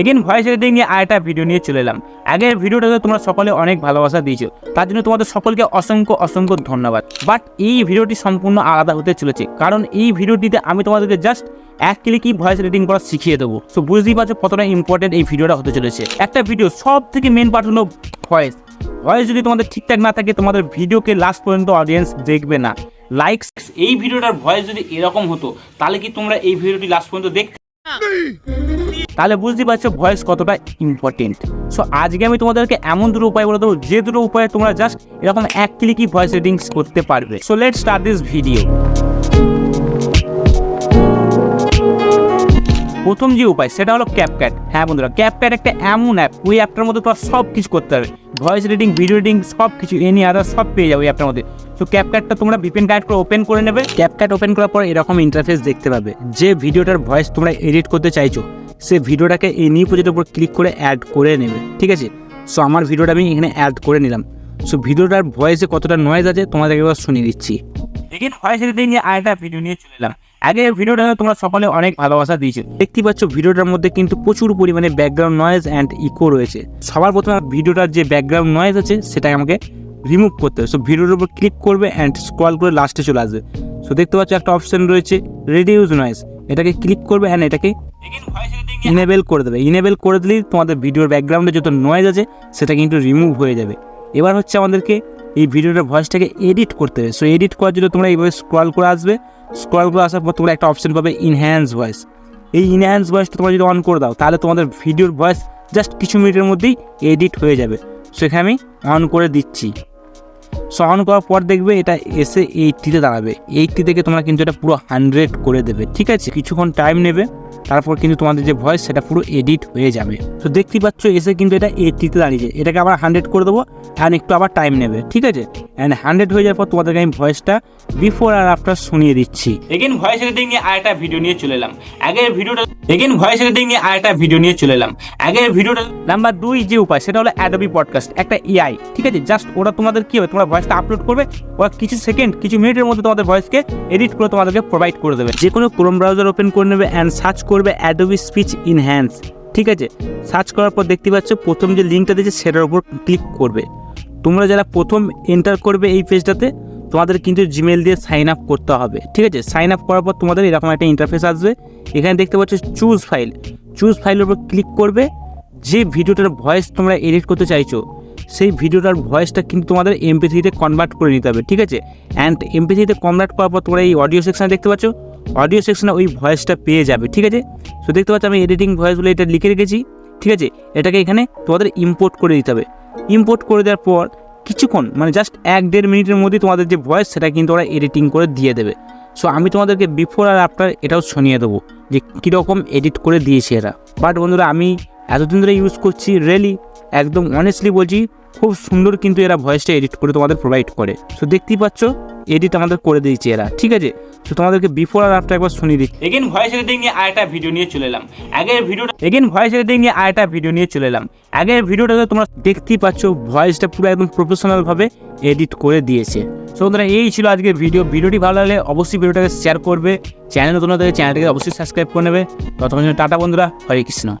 Again voice editing নিয়ে আরেকটা video নিয়ে চলে এলাম। আগের ভিডিওটাতে তোমরা সকলে অনেক ভালোবাসা দিয়েছ। তার জন্য তোমাদের সকলকে অসংখ্য অসংখ্য ধন্যবাদ। বাট এই ভিডিওটি সম্পূর্ণ আলাদা হতে চলেছে। কারণ এই ভিডিওটিতে আমি তোমাদেরকে জাস্ট এক ক্লিকই ভয়েস এডিটিং করা শিখিয়ে দেবো। তো বুঝতেই পারছ কতটা ইম্পর্টেন্ট এই ভিডিওটা হতে চলেছে। একটা ভিডিও সব থেকে মেন পার্ট হলো ভয়েস। ভয়েস যদি তোমাদের ঠিকঠাক না থাকে, তোমাদের ভিডিওকে লাস্ট পর্যন্ত অডিয়েন্স দেখবে না। লাইকস এই ভিডিওটার ভয়েস যদি এরকম হতো, তাহলে কি তোমরা এই ভিডিওটি লাস্ট পর্যন্ত দেখতে তাহলে বুঝতে পারছ ভয়েস কতটা ইম্পর্টেন্ট সো আজকে আমি তোমাদেরকে এমন দুটো উপায় বলে দেবো, যে দুটো উপায়ে তোমরা জাস্ট এরকম এক ক্লিকই ভয়েস রেডিংস করতে পারবে। So let start this video প্রথম যে উপায়, সেটা হলো ক্যাপক্যাট হ্যাঁ বন্ধুরা ক্যাপক্যাট একটা এমন অ্যাপ ওই অ্যাপটার মধ্যে তোমার সব কিছু করতে হবে। ভয়েস রিডিং ভিডিও রিডিং সব কিছু এনি আদার সব পেয়ে যাবে ওই অ্যাপটার মধ্যে। তো ক্যাপক্যাটটা তোমরা ভিপিএন কানেক্ট করে ওপেন করে নেবে। ক্যাপক্যাট ওপেন করার পর এরকম ইন্টারফেস দেখতে পাবে। যে ভিডিওটার ভয়েস তোমরা এডিট করতে চাইছো, সে ভিডিওটাকে এই নিউ উপর ক্লিক করে অ্যাড করে নেবে, ঠিক আছে? সো আমার ভিডিওটা আমি এখানে অ্যাড করে নিলাম। সো ভিডিওটার ভয়েসে কতটা নয়েজ আছে, তোমাদেরকে এবার শুনিয়ে দিচ্ছি। এগেন ভয়েস এডিটিং নিয়ে আরেকটা ভিডিও নিয়ে চলে এলাম। আগে ভিডিওটা তোমরা সকলে অনেক ভালোবাসা দিয়েছে। দেখতে পাচ্ছ ভিডিওটার মধ্যে কিন্তু প্রচুর পরিমাণে ব্যাকগ্রাউন্ড নয়েজ অ্যান্ড ইকো রয়েছে। সবার প্রথমে ভিডিওটার যে ব্যাকগ্রাউন্ড নয়েজ আছে সেটা আমাকে রিমুভ করতে হবে। সো ভিডিওর উপর ক্লিক করবে অ্যান্ড স্ক্রল করে লাস্টে চলে আসবে। সো দেখতে পাচ্ছ একটা অপশন রয়েছে রেডিউস নয়েজ এটাকে ক্লিক করবে অ্যান্ড এটাকে ইনেবেল করে দেবে। ইনেবেল করে দিলেই তোমাদের ভিডিওর ব্যাকগ্রাউন্ডে যত নয়েজ আছে সেটা কিন্তু রিমুভ হয়ে যাবে। এবার হচ্ছে আমাদেরকে এই ভিডিওটার ভয়েসটাকে এডিট করতে। হবে সো এডিট করার জন্য তোমরা এইভাবে স্ক্রল করে আসবে। স্ক্রল করে আসার পর তোমরা একটা অপশন পাবে ইনহ্যান্স ভয়েস এই ইনহ্যান্স ভয়েসটা তোমরা যদি অন করে দাও, তাহলে তোমাদের ভিডিওর ভয়েস জাস্ট কিছু মিনিটের মধ্যেই এডিট হয়ে যাবে। সো এখানে আমি অন করে দিচ্ছি। সো অন করার পর দেখবে এটা এসে এইটটিতে দাঁড়াবে। এইটটি থেকে তোমরা কিন্তু এটা পুরো হান্ড্রেড করে দেবে। ঠিক আছে? কিছুক্ষণ টাইম নেবে। তারপর কিন্তু তোমাদের যে ভয়েস সেটা পুরো এডিট হয়ে যাবে। তো দেখতেই পাচ্ছ এসে কিন্তু এটা এইটটিতে দাঁড়িয়েছে। এটাকে আবার হান্ড্রেড করে দেবো অ্যান্ড একটু আবার টাইম নেবে ঠিক আছে? অ্যান্ড হান্ড্রেড হয়ে যাওয়ার পর তোমাদেরকে আমি ভয়েসটা বিফোর আর আফটার শুনিয়ে দিচ্ছি। এগেন ভয়েস এডিটিং নিয়ে আরেকটা ভিডিও নিয়ে চলে এলাম। আগের ভিডিওটা এগেন ভয়েস এডিটিং নিয়ে আরেকটা ভিডিও নিয়ে চলে এলাম। আগের ভিডিওটা নাম্বার দুই যে উপায় সেটা হলো অ্যাডোবি পডকাস্ট একটা এআই ঠিক আছে? জাস্ট ওরা তোমাদের কি হবে তোমরা ভয়েসটা আপলোড করবে ওরা কিছু সেকেন্ড কিছু মিনিটের মধ্যে তোমাদের ভয়েসকে এডিট করে তোমাদেরকে প্রোভাইড করে দেবে। যে কোনো ক্রোম ব্রাউজার ওপেন করে নেবে অ্যান্ড সার্চ করবে অ্যাডোবি স্পিচ ইনহ্যান্স ঠিক আছে? সার্চ করার পর দেখতে পাচ্ছ প্রথম যে লিঙ্কটা দিয়েছে সেটার উপর ক্লিক করবে। তোমরা যারা প্রথম এন্টার করবে এই পেজটাতে তোমাদের কিন্তু জিমেল দিয়ে সাইন আপ করতে হবে, ঠিক আছে? সাইন আপ করার পর তোমাদের এরকম একটা ইন্টারফেস আসবে। এখানে দেখতে পাচ্ছ চুজ ফাইল চুজ ফাইলের উপর ক্লিক করবে। যে ভিডিওটার ভয়েস তোমরা এডিট করতে চাইছো, সেই ভিডিওটার ভয়েসটা কিন্তু তোমাদের এমপি থ্রিতে কনভার্ট করে নিতে হবে, ঠিক আছে? অ্যান্ড এমপি থ্রিতে কনভার্ট করার পর তোমরা এই অডিও সেকশনে দেখতে পাচ্ছ অডিও সেকশনে ওই ভয়েসটা পেয়ে যাবে, ঠিক আছে? তো দেখতে পাচ্ছ আমি এডিটিং ভয়েস বলে এটা লিখে রেখেছি, ঠিক আছে? এটাকে এখানে তোমাদের ইম্পোর্ট করে দিতে হবে। ইম্পোর্ট করে দেওয়ার পর কিছুক্ষণ মানে জাস্ট এক দেড় মিনিটের মধ্যেই তোমাদের যে ভয়েস সেটা কিন্তু ওরা এডিটিং করে দিয়ে দেবে। সো আমি তোমাদেরকে বিফোর আর আফটার এটাও শুনিয়ে দেবো যে কীরকম এডিট করে দিয়েছে এরা। বাট বন্ধুরা, আমি এতদিন ধরে ইউজ করছি রিয়েলি একদম অনেস্টলি বলছি, খুব সুন্দর কিন্তু এরা ভয়েসটা এডিট করে তোমাদের প্রোভাইড করে। সো দেখতেই পাচ্ছ এডিট আমাদের করে দিয়েছে এরা, ঠিক আছে? তো তোমাদেরকে বিফোর আর আফটার একবার শুনিয়ে দিই এগেন ভয়েস এডিটিং নিয়ে আরেকটা ভিডিও নিয়ে চলে এলাম। আগের ভিডিওটা এগেন ভয়েস এডিটিং নিয়ে আরেকটা ভিডিও নিয়ে চলে এলাম। আগের ভিডিওটাতে তোমরা দেখতেই পাচ্ছ ভয়েসটা পুরো একদম প্রফেশনালভাবে এডিট করে দিয়েছে। সো বন্ধুরা এই ছিল আজকের ভিডিও ভিডিওটি ভালো লাগলে অবশ্যই ভিডিওটাকে শেয়ার করবে। চ্যানেল তোমাদের চ্যানেলটাকে অবশ্যই সাবস্ক্রাইব করে নেবে। ততক্ষণ টাটা বন্ধুরা হরে কৃষ্ণ।